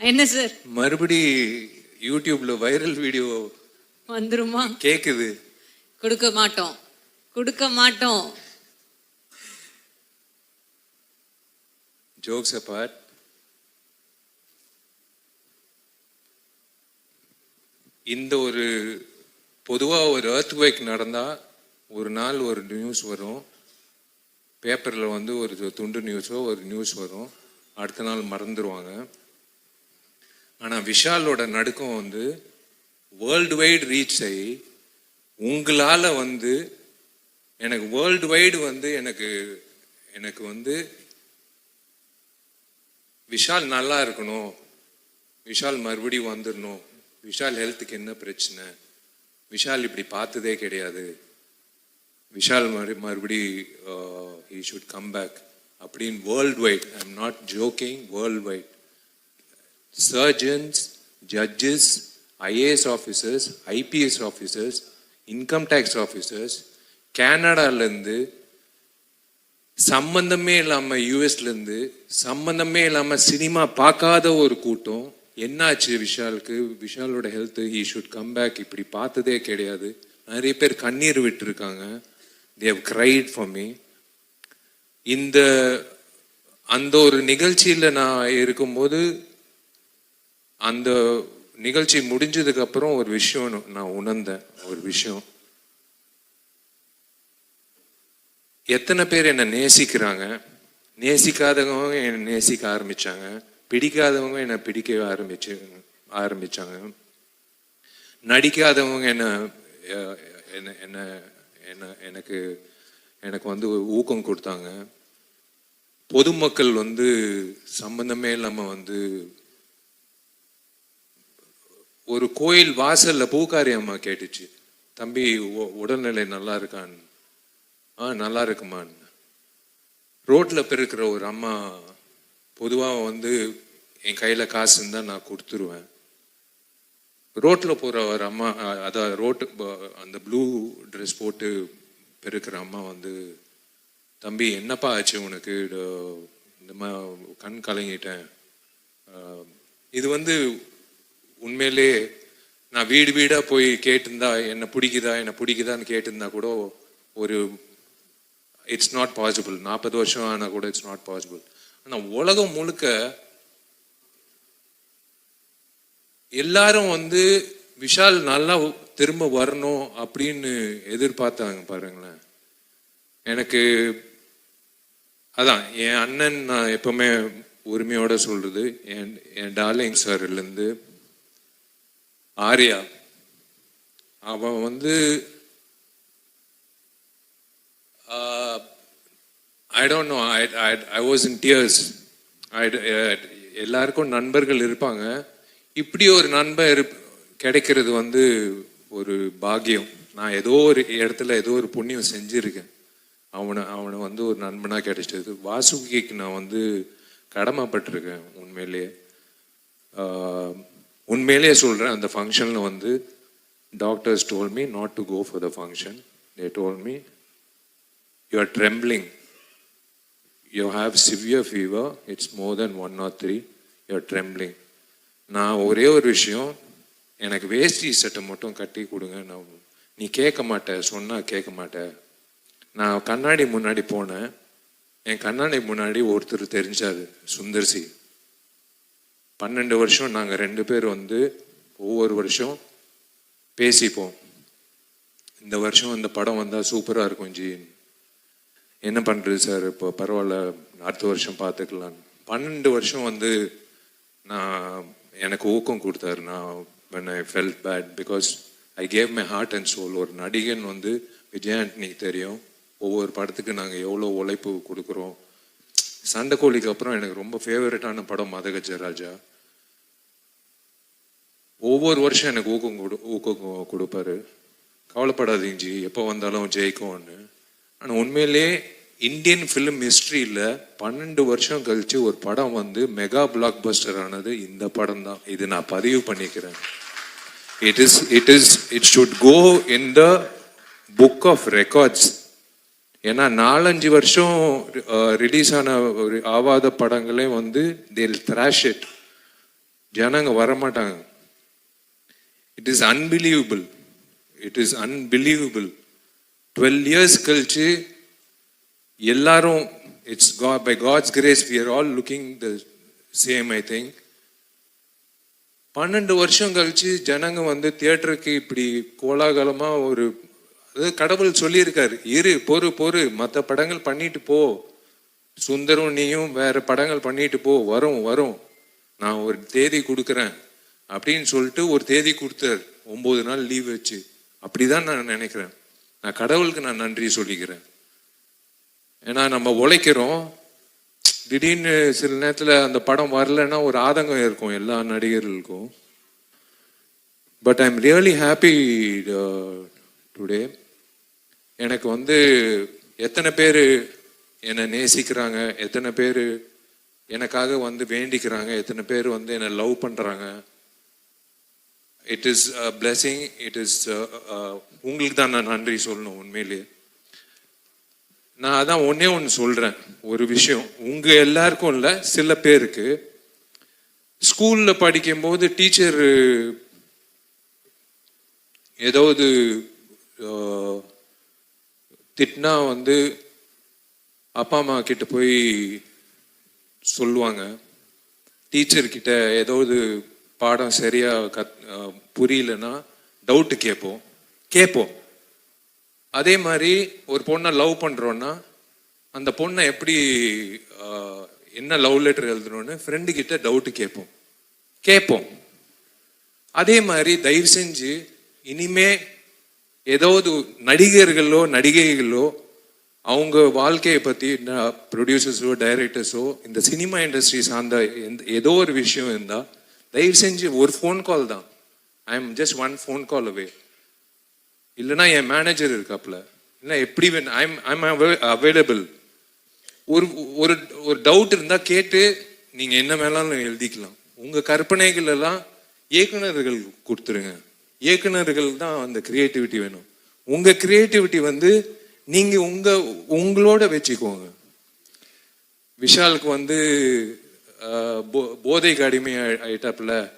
என்ன சார்? மறுபடி யூடியூப்ல வைரல் வீடியோ வந்துருமா? கேக்குது. கொடுக்க மாட்டோம். கொடுக்க மாட்டோம். ஜோக்ஸ் அப்பார்ட் இந்த ஒரு பொதுவா ஒரு earthquake நடந்தா ஒரு நாள் ஒரு நியூஸ் வரும். பேப்பர்ல வந்து ஒரு துண்டு நியூஸோ ஒரு நியூஸ் வரும். அடுத்த நாள் மறந்துடுவாங்க ஆனால் விஷாலோட நடுக்கம் வந்து வேர்ல்டு வைடு ரீச் ஆகி வந்து எனக்கு வேர்ல்டு வைடு வந்து எனக்கு எனக்கு வந்து விஷால் நல்லா இருக்கணும். விஷால் மறுபடியும் வந்துடணும் விஷால் ஹெல்த்துக்கு என்ன பிரச்சனை? விஷால் இப்படி பார்த்ததே கிடையாது. விஷால் மறு மறுபடி ஹீ ஷுட் கம் பேக் அப்படின்னு world wide I am not joking world wide surgeons judges IAS officers IPS officers income tax officers கேனடாலேருந்து சம்பந்தமே இல்லாமல் யூஎஸ்லேருந்து சம்பந்தமே இல்லாமல் சினிமா பார்க்காத ஒரு கூட்டம். என்னாச்சு விஷாலுக்கு? விஷாலோட health he should come back இப்படி பார்த்ததே கிடையாது. நிறைய பேர் கண்ணீர் விட்டுருக்காங்க. தேவ் கிரைட் ஃபார் மீ இந்த அந்த ஒரு நிகழ்ச்சியில் நான் இருக்கும்போது அந்த நிகழ்ச்சி முடிஞ்சதுக்கு அப்புறம் ஒரு விஷயம் நான் உணர்ந்தேன். ஒரு விஷயம். எத்தனை பேர் என்னை நேசிக்கிறாங்க? நேசிக்காதவங்க என்னை நேசிக்க ஆரம்பிச்சாங்க. பிடிக்காதவங்க என்னை பிடிக்க ஆரம்பிச்சு ஆரம்பிச்சாங்க. நடிக்காதவங்க என்ன என்ன என்ன என்ன எனக்கு எனக்கு வந்து ஊக்கம் கொடுத்தாங்க. பொதுமக்கள் வந்து சம்பந்தமே இல்லாமல் வந்து ஒரு கோயில் வாசல்ல பூக்காரி அம்மா கேட்டுச்சு. தம்பி உடல்நிலை நல்லா இருக்கான்னு ஆ நல்லா இருக்குமான்னு ரோட்ல பிறக்கிற ஒரு அம்மா பொதுவாக வந்து என் கையில காசு இருந்தா நான் கொடுத்துருவேன். ரோட்ல போற ஒரு அம்மா அதான் ரோட்டு ப- அந்த ப்ளூ ட்ரெஸ் போட்டு பெருக்கிற அம்மா வந்து தம்பி என்னப்பா ஆச்சு உனக்கு? இந்த மாதிரி கண் கலங்கிட்டேன். இது வந்து உண்மையிலே நான் வீடு வீடாக போய் கேட்டிருந்தா என்னை பிடிக்குதா என்னை பிடிக்குதான்னு கேட்டிருந்தா கூட ஒரு இட்ஸ் நாட் பாசிபிள் நாற்பது வருஷம் ஆனால் கூட இட்ஸ் நாட் பாசிபிள் ஆனால் உலகம் முழுக்க எல்லாரும் வந்து விஷால் நல்லா திரும்ப வரணும் அப்படின்னு எதிர்பார்த்தாங்க பாருங்களேன். எனக்கு அதான் என் அண்ணன் நான் எப்பவுமே உரிமையோட சொல்றது என் என் டார்லிங் சார்லேருந்து ஆர்யா. அவன் வந்து I don't know I I was in tears I எல்லாருக்கும் நண்பர்கள் இருப்பாங்க. இப்படி ஒரு நண்பர் இருப் கிடைக்கிறது வந்து ஒரு பாக்கியம். நான் ஏதோ ஒரு இடத்துல ஏதோ ஒரு புண்ணியம் செஞ்சுருக்கேன். அவனை அவனை வந்து ஒரு நண்பனாக கிடைச்சது. வாசுகிக்கு நான் வந்து கடமைப்பட்டிருக்கேன் உண்மையிலேயே. உண்மையிலேயே சொல்கிறேன் அந்த ஃபங்க்ஷனில் வந்து doctors told me not to go for the function they told me you are trembling you have severe fever it's more then one or three you are trembling நான் ஒரே ஒரு விஷயம் எனக்கு வேஷ்டி சட்டை மட்டும் கட்டி கொடுங்க. நான் நீ கேட்க மாட்ட. சொன்னால் கேட்க மாட்ட. நான் கண்ணாடி முன்னாடி போனேன். என் கண்ணாடி முன்னாடி ஒருத்தர் தெரிஞ்சாரு சுந்தர்சி பன்னெண்டு வருஷம் நாங்கள் ரெண்டு பேர் வந்து ஒவ்வொரு வருஷம் பேசிப்போம். இந்த வருஷம் இந்த படம் வந்தால் சூப்பராக இருக்கும் ஜி என்ன பண்ணுறது சார்? இப்போ பரவாயில்ல அடுத்த வருஷம் பார்த்துக்கலாம் பன்னெண்டு வருஷம் வந்து நான் எனக்கு ஊக்கம் கொடுத்தாரு. நான் when I felt bad because I gave my heart and soul ஒரு நடிகன் வந்து விஜயாண்டனிக்கு தெரியும். ஒவ்வொரு படத்துக்கு நாங்கள் எவ்வளோ உழைப்பு கொடுக்குறோம். சண்டை கோழிக்கு அப்புறம் எனக்கு ரொம்ப ஃபேவரட்டான படம் மதகஜராஜா ஒவ்வொரு வருஷம் எனக்கு ஊக்கம் கொடு ஊக்கம் கொடுப்பாரு. கவலைப்படாதீங்க ஜி எப்போ வந்தாலும் ஜெயிக்கும்னு ஆனால் உண்மையிலே இந்தியன் ஃபிலிம் ஹிஸ்ட்ரியில் பன்னெண்டு வருஷம் கழித்து ஒரு படம் வந்து மெகா பிளாக் பஸ்டர் ஆனது இந்த படம் தான். இது நான் பதிவு பண்ணிக்கிறேன். It is it is it should go in the book of records ஏன்னா நாலஞ்சு வருஷம் ரிலீஸ் ஆன ஒரு ஆவாத படங்களே வந்து தேல் த்ராஷ் இட் ஜனங்க வரமாட்டாங்க. It is unbelievable it is unbelievable twelve years கழிச்சு எல்லாரும் இட்ஸ் கா by God's grace we are all looking the same I think பன்னெண்டு வருஷம் கழிச்சு ஜனங்க வந்து தியேட்டருக்கு இப்படி கோலாகலமாக ஒரு அதாவது கடவுள் சொல்லியிருக்காரு இரு பொறு பொறு மற்ற படங்கள் பண்ணிட்டு போ. சுந்தரும் நீயும் வேற படங்கள் பண்ணிட்டு போ. வரும் வரும். நான் ஒரு தேதி கொடுக்குறேன். அப்படின்னு சொல்லிட்டு ஒரு தேதி கொடுத்தார். ஒம்பது நாள் லீவ் வச்சு. அப்படிதான் நான் நினைக்கிறேன். நான் கடவுளுக்கு நான் நன்றி சொல்லிக்கிறேன். ஏன்னா நம்ம உழைக்கிறோம். திடீர்னு சில நேரத்தில் அந்த படம் வரலைன்னா ஒரு ஆதங்கம் இருக்கும் எல்லா நடிகர்களுக்கும். But I am really happy today எனக்கு வந்து எத்தனை பேர் என்னை நேசிக்கிறாங்க எத்தனை பேர் எனக்காக வந்து வேண்டிக்கிறாங்க எத்தனை பேர் வந்து என்னை லவ் பண்ணுறாங்க it is blessing it is uh, uh, உங்களுக்கு தான் நான் நன்றி சொல்லணும் உண்மையிலேயே நான் அதான் ஒன்னே ஒன்று சொல்கிறேன் ஒரு விஷயம். உங்கள் எல்லாருக்கும் இல்லை சில பேருக்கு. ஸ்கூலில் படிக்கும்போது டீச்சர் ஏதாவது திட்டினா வந்து அப்பா அம்மா கிட்ட போய் சொல்லுவாங்க. டீச்சர்கிட்ட ஏதாவது பாடம் சரியாக கத் புரியலன்னா டவுட்டு கேட்போம். கேட்போம். அதே மாதிரி ஒரு பொண்ணை லவ் பண்ணுறோன்னா அந்த பொண்ணை எப்படி என்ன லவ் லெட்டர் எழுதணும்னு ஃப்ரெண்டு கிட்ட டவுட்டு கேட்போம். கேட்போம். அதே மாதிரி தயவு செஞ்சு இனிமே ஏதாவது நடிகர்களோ நடிகைகளோ அவங்க வாழ்க்கையை பத்தி ப்ரொடியூசர்ஸோ டைரக்டர்ஸோ இந்த சினிமா இண்டஸ்ட்ரி சார்ந்த எந்த ஏதோ ஒரு விஷயம் இருந்தால் தயவு செஞ்சு ஒரு ஃபோன் கால் தான். I am just one phone call away இல்லைன்னா என் மேனேஜர் இருக்காப்புல. இல்லை எப்படி வேணும் ஐம் ஐம் அவைலபிள் ஒரு ஒரு ஒரு டவுட் இருந்தால் கேட்டு நீங்கள் என்ன வேணாலும் எழுதிக்கலாம். உங்கள் கற்பனைகள் எல்லாம் இயக்குனர்கள் கொடுத்துருங்க. இயக்குனர்கள் தான் அந்த கிரியேட்டிவிட்டி வேணும். உங்கள் கிரியேட்டிவிட்டி வந்து நீங்கள் உங்கள் உங்களோட வச்சுக்கோங்க. விஷாலுக்கு வந்து போ- போதைக்கு அடிமை ஆயிட்டாப்புல.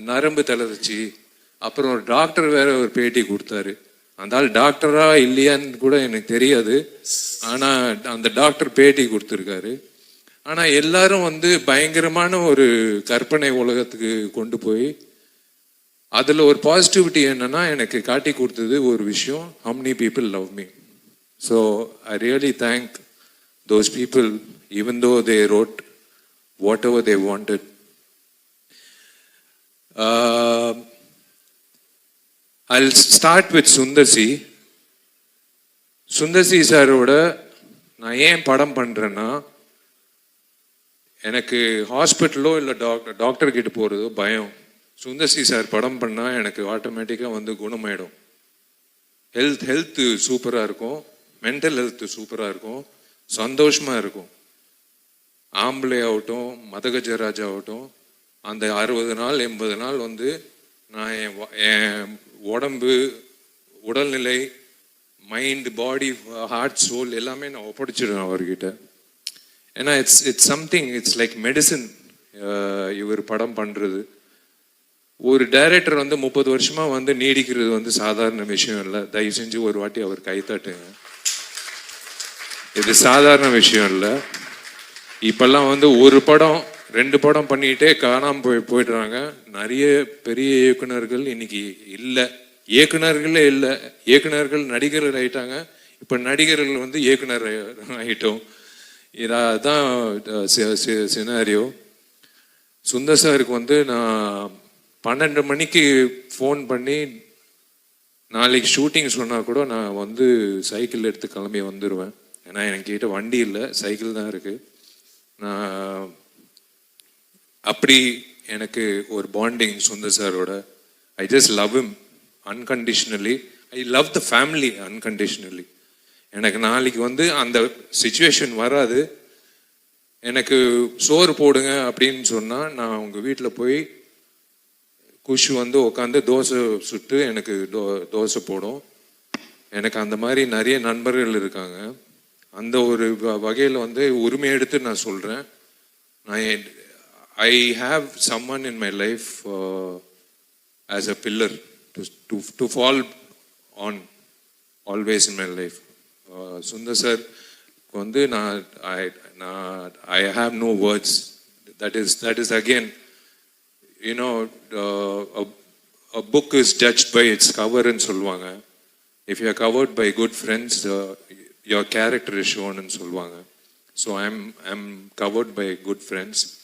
நரம்பு தளர்ச்சி. அப்புறம் ஒரு டாக்டர் வேற ஒரு பேட்டி கொடுத்தாரு. அந்த ஆள் டாக்டரா இல்லையான்னு கூட எனக்கு தெரியாது. ஆனா அந்த டாக்டர் பேட்டி கொடுத்துருக்காரு. ஆனா எல்லாரும் வந்து பயங்கரமான ஒரு கற்பனை உலகத்துக்கு கொண்டு போய் அதுல ஒரு பாசிட்டிவிட்டி என்னன்னா எனக்கு காட்டி கொடுத்தது ஒரு விஷயம். How many people love me so I really thank those people even though they wrote whatever they wanted. Uh, i'll start with sundarsi Sundar C சாரோட நான் ஏன் படம் பண்ணுறேன்னா எனக்கு ஹாஸ்பிட்டலோ இல்லை டாக்டர் டாக்டர் கிட்ட போகிறதோ பயம். சுந்தர்சி சார் படம் பண்ணால் எனக்கு ஆட்டோமேட்டிக்காக வந்து குணமாயிடும். ஹெல்த் ஹெல்த்து சூப்பராக இருக்கும். மென்டல் ஹெல்த்து சூப்பராக இருக்கும். சந்தோஷமாக இருக்கும். ஆம்பளை ஆகட்டும் மதகஜராஜ் ஆகட்டும் அந்த அறுபது நாள் எண்பது நாள் வந்து நான் என் என் உடம்பு உடல்நிலை மைண்ட் பாடி ஹார்ட் சோல் எல்லாமே நான் ஒப்படைச்சிடுவேன் அவர்கிட்ட. ஏன்னா it's it's something it's like medicine இவர் படம் பண்ணுறது ஒரு டைரக்டர் வந்து முப்பது வருஷமாக வந்து நீடிக்கிறது வந்து சாதாரண விஷயம் இல்லை. தயவு செஞ்சு ஒரு வாட்டி அவர் கைத்தட்டுங்க இது சாதாரண விஷயம் இல்லை. இப்பெல்லாம் வந்து ஒரு படம் ரெண்டு படம் பண்ணிட்டே காணாம போய் போயிடுறாங்க. நிறைய பெரிய இயக்குனர்கள் இன்னைக்கு இல்லை. இயக்குநர்களே இல்லை. இயக்குனர்கள் நடிகர்கள் ஆயிட்டாங்க. இப்போ நடிகர்கள் வந்து இயக்குனர் ஆகிட்டோம் இதான் சினாரியோ சுந்தர் சாருக்கு வந்து நான் பன்னெண்டு மணிக்கு ஃபோன் பண்ணி நாளைக்கு ஷூட்டிங் சொன்னால் கூட நான் வந்து சைக்கிள் எடுத்து கிளம்பி வந்துடுவேன் ஏன்னா என்கிட்ட வண்டி இல்லை. சைக்கிள் தான் இருக்குது அப்படி எனக்கு ஒரு பாண்டிங் சுந்தர் சாரோட. I just love him unconditionally I love the family unconditionally எனக்கு நாளைக்கு வந்து அந்த சுச்சுவேஷன் வராது. எனக்கு சோறு போடுங்க அப்படின்னு சொன்னால் நான் உங்கள் வீட்டில் போய் குஷ் வந்து உட்காந்து தோசை சுட்டு எனக்கு தோ தோசை போடும். எனக்கு அந்த மாதிரி நிறைய நண்பர்கள் இருக்காங்க. அந்த ஒரு வகையில் வந்து உரிமை எடுத்து நான் சொல்கிறேன் நான் I have someone in my life as a pillar to to fall on always in my life Sundar sir வந்து நான் ஐ நான் I have no words that is that is again you know book is judge by its கவர்ன்னு சொல்லுவாங்க if you are covered by good friends your character is shown ன்னு சொல்லுவாங்க. So I'm, I'm covered by good friends.